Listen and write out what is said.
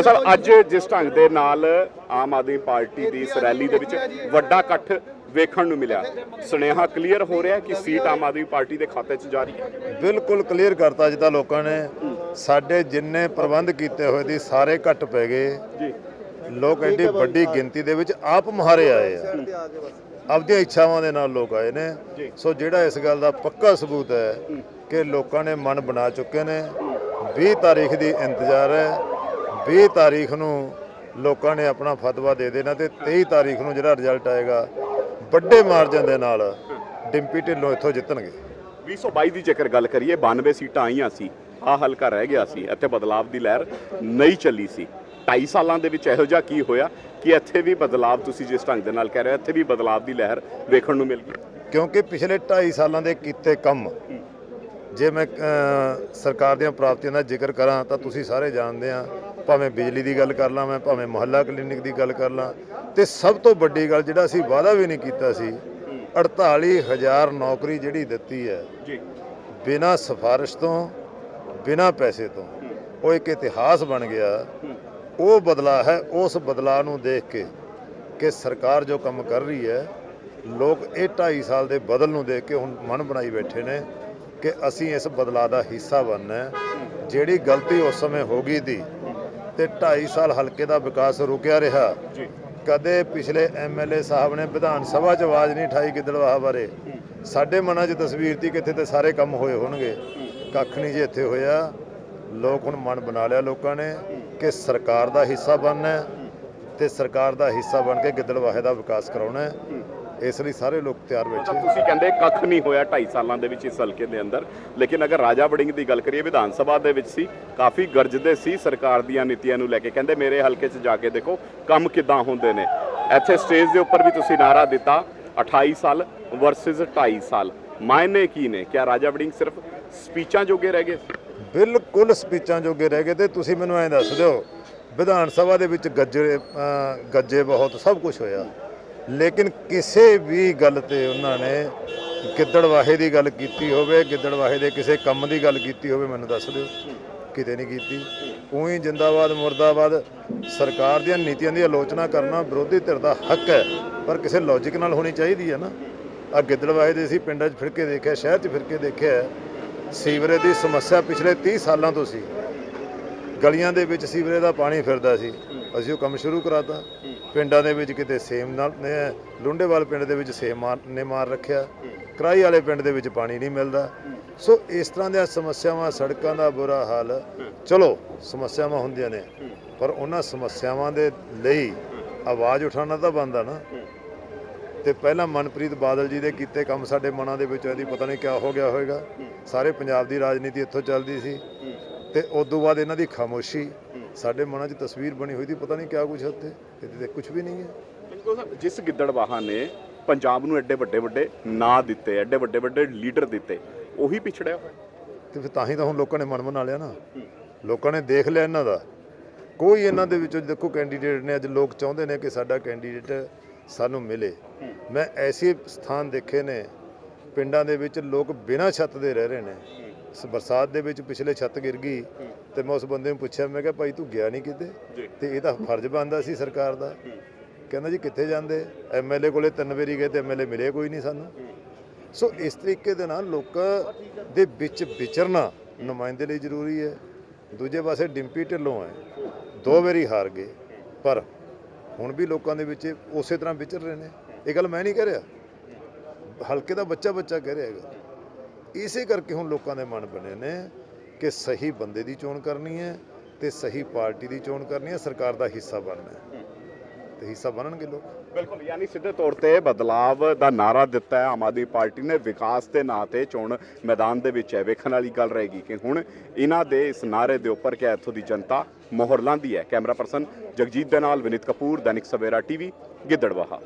ਸਾਹਿਬ ਅੱਜ ਜਿਸ ਢੰਗ ਦੇ ਨਾਲ ਆਮ ਆਦਮੀ ਪਾਰਟੀ ਦੀ ਇਸ ਰੈਲੀ ਦੇ ਵਿੱਚ ਵੱਡਾ ਇਕੱਠ ਵੇਖਣ ਨੂੰ ਮਿਲਿਆ। ਸੁਨੇਹਾ ਕਲੀਅਰ ਹੋ ਰਿਹਾ ਕਿ ਸੀਟ ਆਮ ਆਦਮੀ ਪਾਰਟੀ ਦੇ ਖਾਤੇ 'ਚ ਜਾ ਰਹੀ ਹੈ। ਬਿਲਕੁਲ ਕਲੀਅਰ ਕਰਤਾ ਤਾਂ ਲੋਕਾਂ ਨੇ। ਸਾਡੇ ਜਿੰਨੇ ਪ੍ਰਬੰਧ ਕੀਤੇ ਹੋਏ ਸੀ ਸਾਰੇ ਘੱਟ ਪੈ ਗਏ। ਜੀ। ਲੋਕ ਐਡੀ ਵੱਡੀ ਗਿਣਤੀ ਦੇ ਵਿੱਚ ਆਪ ਮੁਹਾਰੇ ਆਏ ਆ। ਆਪਦੀਆਂ ਇੱਛਾਵਾਂ ਦੇ ਨਾਲ ਲੋਕ ਆਏ ਨੇ। ਸੋ ਜਿਹੜਾ ਇਸ ਗੱਲ ਦਾ ਪੱਕਾ ਸਬੂਤ ਹੈ ਕਿ ਲੋਕਾਂ ਨੇ ਮਨ ਬਣਾ ਚੁੱਕੇ ਨੇ। 20 ਤਾਰੀਖ ਦੀ ਇੰਤਜ਼ਾਰ ਹੈ। 20 ਤਾਰੀਖ ਨੂੰ ਲੋਕਾਂ ਨੇ ਆਪਣਾ ਫਤਵਾ ਦੇ ਦੇਣਾ ਤੇ 23 ਤਾਰੀਖ ਨੂੰ ਜਿਹੜਾ ਰਿਜ਼ਲਟ ਆਏਗਾ ਵੱਡੇ ਮਾਰਜਨ ਦੇ ਨਾਲ ਡਿੰਪੀ ਢਿੱਲੋਂ ਇੱਥੋਂ ਜਿੱਤਣਗੇ। 2022 ਦੀ ਜੇਕਰ ਗੱਲ ਕਰੀਏ 92 ਸੀਟਾਂ ਆਈਆਂ ਸੀ ਆ ਹਲਕਾ ਰਹਿ ਗਿਆ ਸੀ ਇੱਥੇ ਬਦਲਾਵ ਦੀ ਲਹਿਰ ਨਹੀਂ ਚੱਲੀ ਸੀ। 2.5 ਸਾਲਾਂ ਦੇ ਵਿੱਚ ਇਹੋ ਜਿਹਾ ਕੀ ਹੋਇਆ ਕਿ ਇੱਥੇ ਵੀ ਬਦਲਾਵ ਤੁਸੀਂ ਜਿਸ ਢੰਗ ਦੇ ਨਾਲ ਕਹਿ ਰਹੇ ਹੋ ਇੱਥੇ ਵੀ ਬਦਲਾਵ ਦੀ ਲਹਿਰ ਵੇਖਣ ਨੂੰ ਮਿਲ ਗਈ? ਕਿਉਂਕਿ ਪਿਛਲੇ 2.5 ਸਾਲਾਂ ਦੇ ਕੀਤੇ ਕੰਮ ਜੇ ਮੈਂ ਸਰਕਾਰ ਦੀਆਂ ਪ੍ਰਾਪਤੀਆਂ ਦਾ ਜ਼ਿਕਰ ਕਰਾਂ ਤਾਂ ਤੁਸੀਂ ਸਾਰੇ ਜਾਣਦੇ ਆ ਭਾਵੇਂ ਬਿਜਲੀ ਦੀ ਗੱਲ ਕਰ ਲਾਂ ਮੈਂ ਭਾਵੇਂ ਮੁਹੱਲਾ ਕਲੀਨਿਕ ਦੀ ਗੱਲ ਕਰ ਲਾਂ ਤੇ ਸਭ ਤੋਂ ਵੱਡੀ ਗੱਲ ਜਿਹੜਾ ਅਸੀਂ ਵਾਅਦਾ ਵੀ ਨਹੀਂ ਕੀਤਾ ਸੀ 48000 ਨੌਕਰੀ ਜਿਹੜੀ ਦਿੱਤੀ ਹੈ ਜੀ। ਬਿਨਾਂ ਸਿਫਾਰਿਸ਼ ਤੋਂ ਬਿਨਾਂ ਪੈਸੇ ਤੋਂ ਉਹ ਇੱਕ ਇਤਿਹਾਸ ਬਣ ਗਿਆ। ਉਹ ਬਦਲਾ ਹੈ ਉਸ ਬਦਲਾ ਨੂੰ ਦੇਖ ਕੇ ਕਿ ਸਰਕਾਰ ਜੋ ਕੰਮ ਕਰ ਰਹੀ ਹੈ ਲੋਕ ਇਹ 2.5 ਸਾਲ ਦੇ ਬਦਲ ਨੂੰ ਦੇਖ ਕੇ ਹੁਣ ਮਨ ਬਣਾਈ ਬੈਠੇ ਨੇ। ਕਿ ਅਸੀਂ ਇਸ ਬਦਲਾ ਦਾ ਹਿੱਸਾ ਬਣਨਾ ਹੈ। ਜਿਹੜੀ ਗਲਤੀ ਉਸ ਸਮੇਂ ਹੋ ਗਈ ਸੀ ਤੇ 2.5 ਸਾਲ ਹਲਕੇ ਦਾ ਵਿਕਾਸ ਰੁਕਿਆ ਰਿਹਾ। ਕਦੇ ਪਿਛਲੇ ਐਮਐਲਏ ਸਾਹਿਬ ਨੇ ਵਿਧਾਨ ਸਭਾ 'ਚ ਆਵਾਜ਼ ਨਹੀਂ ਠਾਈ ਗਿੱਦੜਵਾਹ ਬਾਰੇ। ਸਾਡੇ ਮਨਾਂ 'ਚ ਤਸਵੀਰ ਤੀ ਕਿੱਥੇ ਤੇ ਸਾਰੇ ਕੰਮ ਹੋਏ ਹੋਣਗੇ। ਕੱਖ ਨਹੀਂ ਜੇ ਇੱਥੇ ਹੋਇਆ। ਲੋਕ ਹੁਣ ਮਨ ਬਣਾ ਲਿਆ ਲੋਕਾਂ ਨੇ ਕਿ ਸਰਕਾਰ ਦਾ ਹਿੱਸਾ ਬਣਨਾ ਤੇ ਸਰਕਾਰ ਦਾ ਹਿੱਸਾ ਬਣ ਕੇ ਗਿੱਦੜਵਾਹੇ ਦਾ ਵਿਕਾਸ ਕਰਾਉਣਾ ਇਸ ਲਈ ਸਾਰੇ ਲੋਕ ਤਿਆਰ ਬੈਠੇ ਤੁਸੀਂ ਕਹਿੰਦੇ ਕੱਖ ਨਹੀਂ ਹੋਇਆ 2.5 ਸਾਲਾਂ ਦੇ ਵਿੱਚ ਇਸ ਹਲਕੇ ਦੇ ਅੰਦਰ ਲੇਕਿਨ ਅਗਰ ਰਾਜਾ ਵੜਿੰਗ ਦੀ ਗੱਲ ਕਰੀਏ ਵਿਧਾਨ ਸਭਾ ਦੇ ਵਿੱਚ ਸੀ ਕਾਫੀ ਗਰਜਦੇ ਸੀ ਸਰਕਾਰ ਦੀਆਂ ਨੀਤੀਆਂ ਨੂੰ ਲੈ ਕੇ। ਕਹਿੰਦੇ ਮੇਰੇ ਹਲਕੇ 'ਚ ਜਾ ਕੇ ਦੇਖੋ ਕੰਮ ਕਿੱਦਾਂ ਹੁੰਦੇ ਨੇ। ਇੱਥੇ ਸਟੇਜ ਦੇ ਉੱਪਰ ਵੀ ਤੁਸੀਂ ਨਾਰਾ ਦਿੱਤਾ 28 ਸਾਲ ਵਰਸਸ 2.5 ਸਾਲ। ਮਾਇਨੇ ਕੀ ਨੇ? ਕਿਆ ਰਾਜਾ ਵੜਿੰਗ ਸਿਰਫ ਸਪੀਚਾਂ ਜੋਗੇ ਰਹਿ ਗਏ? ਬਿਲਕੁਲ ਸਪੀਚਾਂ ਜੋਗੇ ਰਹਿ ਗਏ ਤੇ ਤੁਸੀਂ ਮੈਨੂੰ ਐਂ ਦੱਸ ਦਿਓ ਵਿਧਾਨ ਸਭਾ ਦੇ ਵਿੱਚ ਗੱਜੇ ਗੱਜੇ ਬਹੁਤ ਸਭ ਕੁਝ ਹੋਇਆ। ਲੇਕਿਨ ਕਿਸੇ ਵੀ ਗੱਲ ਤੇ ਉਹਨਾਂ ਨੇ ਗਿੱਦੜਵਾਹੇ ਦੀ ਗੱਲ ਕੀਤੀ ਹੋਵੇ ਗਿੱਦੜਵਾਹੇ ਦੇ ਕਿਸੇ ਕੰਮ ਦੀ ਗੱਲ ਕੀਤੀ ਹੋਵੇ, ਮੈਨੂੰ ਦੱਸ ਦਿਓ। ਕਿਤੇ ਨਹੀਂ ਕੀਤੀ। ਉਹੀ ਜਿੰਦਾਬਾਦ, ਮੁਰਦਾਬਾਦ ਸਰਕਾਰ ਦੀਆਂ ਨੀਤੀਆਂ ਦੀ ਆਲੋਚਨਾ ਕਰਨਾ ਵਿਰੋਧੀ ਧਿਰ ਦਾ ਹੱਕ ਹੈ, ਪਰ ਕਿਸੇ ਲੌਜੀਕ ਨਾਲ ਹੋਣੀ ਚਾਹੀਦੀ ਹੈ ਨਾ। ਆ ਗਿੱਦੜਵਾਹੇ ਦੇ ਅਸੀਂ ਪਿੰਡਾਂ 'ਚ ਫਿਰ ਕੇ ਦੇਖਿਆ, ਸ਼ਹਿਰ 'ਚ ਫਿਰ ਕੇ ਦੇਖਿਆ, ਸੀਵਰੇਜ ਦੀ ਸਮੱਸਿਆ ਪਿਛਲੇ 30 ਸਾਲਾਂ ਤੋਂ ਸੀ। ਗਲੀਆਂ ਦੇ ਵਿੱਚ ਸੀਵਰੇਜ ਦਾ ਪਾਣੀ ਫਿਰਦਾ ਸੀ। ਅਸੀਂ ਉਹ ਕੰਮ ਸ਼ੁਰੂ ਕਰਾਤਾ। ਪਿੰਡਾਂ ਦੇ ਵਿੱਚ ਕਿਤੇ ਸੇਮ ਨਾਲ ਨੇ, ਲੁੰਡੇਵਾਲ ਪਿੰਡ ਦੇ ਵਿੱਚ ਸੇਮ ਮਾਰ, ਨੇ ਮਾਰ ਰੱਖਿਆ। ਕਰਾਈ ਵਾਲੇ ਪਿੰਡ ਦੇ ਵਿੱਚ ਪਾਣੀ ਨਹੀਂ ਮਿਲਦਾ। ਸੋ ਇਸ ਤਰ੍ਹਾਂ ਦੀਆਂ ਸਮੱਸਿਆਵਾਂ, ਸੜਕਾਂ ਦਾ ਬੁਰਾ ਹਾਲ। ਚਲੋ, ਸਮੱਸਿਆਵਾਂ ਹੁੰਦੀਆਂ ਨੇ, ਪਰ ਉਹਨਾਂ ਸਮੱਸਿਆਵਾਂ ਦੇ ਲਈ ਆਵਾਜ਼ ਉਠਾਉਣਾ ਤਾਂ ਬਣਦਾ ਨਾ। ਤੇ ਪਹਿਲਾਂ ਮਨਪ੍ਰੀਤ ਬਾਦਲ ਜੀ ਦੇ ਕੀਤੇ ਕੰਮ ਸਾਡੇ ਮਨਾਂ ਦੇ ਵਿੱਚ ਇਹਦੀ ਪਤਾ ਨਹੀਂ ਕਿਆ ਹੋ ਗਿਆ ਹੋਵੇਗਾ ਸਾਰੇ ਪੰਜਾਬ ਦੀ ਰਾਜਨੀਤੀ ਇੱਥੋਂ ਚੱਲਦੀ ਸੀ। ਤੇ ਉਸ ਤੋਂ ਬਾਅਦ ਇਹਨਾਂ ਦੀ ਖਾਮੋਸ਼ੀ ਸਾਡੇ ਮਨਾਂ 'ਚ ਤਸਵੀਰ ਬਣੀ ਹੋਈ ਦੀ ਪਤਾ ਨਹੀਂ ਕਿਆ ਕੁਝ ਉੱਥੇ ਇਹਦੇ ਤੇ ਕੁਝ ਵੀ ਨਹੀਂ ਹੈ। ਬਿਲਕੁਲ ਸਰ, ਜਿਸ ਗਿੱਦੜਵਾਹਾਂ ਨੇ ਪੰਜਾਬ ਨੂੰ ਐਡੇ ਵੱਡੇ ਵੱਡੇ ਨਾਂ ਦਿੱਤੇ ਐਡੇ ਵੱਡੇ ਵੱਡੇ ਲੀਡਰ ਦਿੱਤੇ ਉਹੀ ਪਿਛੜਿਆ ਹੋਇਆ। ਤੇ ਫਿਰ ਤਾਂ ਹੀ ਤਾਂ ਹੁਣ ਲੋਕਾਂ ਨੇ ਮਨ ਬਣਾ ਲਿਆ ਨਾ। ਲੋਕਾਂ ਨੇ ਦੇਖ ਲਿਆ ਇਹਨਾਂ ਦਾ। ਕੋਈ ਇਹਨਾਂ ਦੇ ਵਿੱਚੋਂ ਦੇਖੋ ਕੈਂਡੀਡੇਟ ਨੇ ਅੱਜ ਲੋਕ ਚਾਹੁੰਦੇ ਨੇ ਕਿ ਸਾਡਾ ਕੈਂਡੀਡੇਟ ਸਾਨੂੰ ਮਿਲੇ। ਮੈਂ ਐਸੇ ਸਥਾਨ ਦੇਖੇ ਨੇ ਪਿੰਡਾਂ ਦੇ ਵਿੱਚ ਲੋਕ ਬਿਨਾਂ ਛੱਤ ਦੇ ਰਹਿ ਰਹੇ ਨੇ। ਇਸ ਬਰਸਾਤ ਦੇ ਵਿੱਚ ਪਿਛਲੇ ਛੱਤ ਗਿਰ ਗਈ ਤੇ ਮੈਂ ਉਸ ਬੰਦੇ ਨੂੰ ਪੁੱਛਿਆ ਮੈਂ ਕਿਹਾ ਭਾਈ ਤੂੰ ਗਿਆ ਨਹੀਂ ਕਿਤੇ। ਤੇ ਇਹ ਤਾਂ ਫਰਜ਼ ਬਣਦਾ ਸੀ ਸਰਕਾਰ ਦਾ। ਕਹਿੰਦਾ ਜੀ ਕਿੱਥੇ ਜਾਂਦੇ? ਐਮਐਲਏ ਕੋਲੇ ਤਿੰਨ ਵਾਰੀ ਗਏ ਤੇ ਐਮਐਲਏ ਮਿਲੇ ਕੋਈ ਨਹੀਂ ਸਾਨੂੰ। ਸੋ ਇਸ ਤਰੀਕੇ ਦੇ ਨਾਲ ਲੋਕਾਂ ਦੇ ਵਿੱਚ ਵਿਚਰਨਾ ਨੁਮਾਇੰਦੇ ਲਈ ਜ਼ਰੂਰੀ ਹੈ। ਦੂਜੇ ਪਾਸੇ ਡਿੰਪੀ ਢਿੱਲੋਂ ਹੈ। ਦੋ ਵਾਰੀ ਹਾਰ ਗਏ। ਪਰ ਹੁਣ ਵੀ ਲੋਕਾਂ ਦੇ ਵਿੱਚ ਉਸੇ ਤਰ੍ਹਾਂ ਵਿਚਰ ਰਹੇ ਨੇ। ਇਹ ਗੱਲ ਮੈਂ ਨਹੀਂ ਕਹਿ ਰਿਹਾ। ਹਲਕੇ ਦਾ ਬੱਚਾ ਬੱਚਾ ਕਹਿ ਰਿਹਾ ਹੈਗਾ। ਇਸੇ ਕਰਕੇ ਹੁਣ ਲੋਕਾਂ ਦੇ ਮਨ ਬਣੇ ਨੇ ਕਿ ਸਹੀ ਬੰਦੇ ਦੀ ਚੋਣ ਕਰਨੀ ਹੈ ਤੇ ਸਹੀ ਪਾਰਟੀ ਦੀ ਚੋਣ ਕਰਨੀ ਹੈ, ਸਰਕਾਰ ਦਾ ਹਿੱਸਾ ਬਣਨਾ ਹੈ। ਤੇ ਹਿੱਸਾ ਬਣਨਗੇ ਲੋਕ। ਬਿਲਕੁਲ, ਯਾਨੀ ਸਿੱਧੇ ਤੌਰ ਤੇ ਬਦਲਾਵ ਦਾ ਨਾਰਾ ਦਿੱਤਾ ਹੈ ਆਮ ਆਦਮੀ ਪਾਰਟੀ ਨੇ, ਵਿਕਾਸ ਦੇ ਨਾਂ ਤੇ ਚੋਣ ਮੈਦਾਨ ਦੇ ਵਿੱਚ ਹੈ। ਵੇਖਣ ਵਾਲੀ ਗੱਲ ਰਹੇਗੀ ਕਿ ਹੁਣ ਇਹਨਾਂ ਦੇ ਇਸ ਨਾਰੇ ਦੇ ਉੱਪਰ ਕਿ ਇੱਥੋਂ ਦੀ ਜਨਤਾ ਮੋਹਰ ਲਾਂਦੀ ਹੈ। ਕੈਮਰਾ ਪਰਸਨ ਜਗਜੀਤ ਦੇ ਨਾਲ ਵਿਨੀਤ ਕਪੂਰ, ਦੈਨਿਕ ਸਵੇਰਾ ਟੀਵੀ, ਗਿੱਦੜਵਾਹਾ।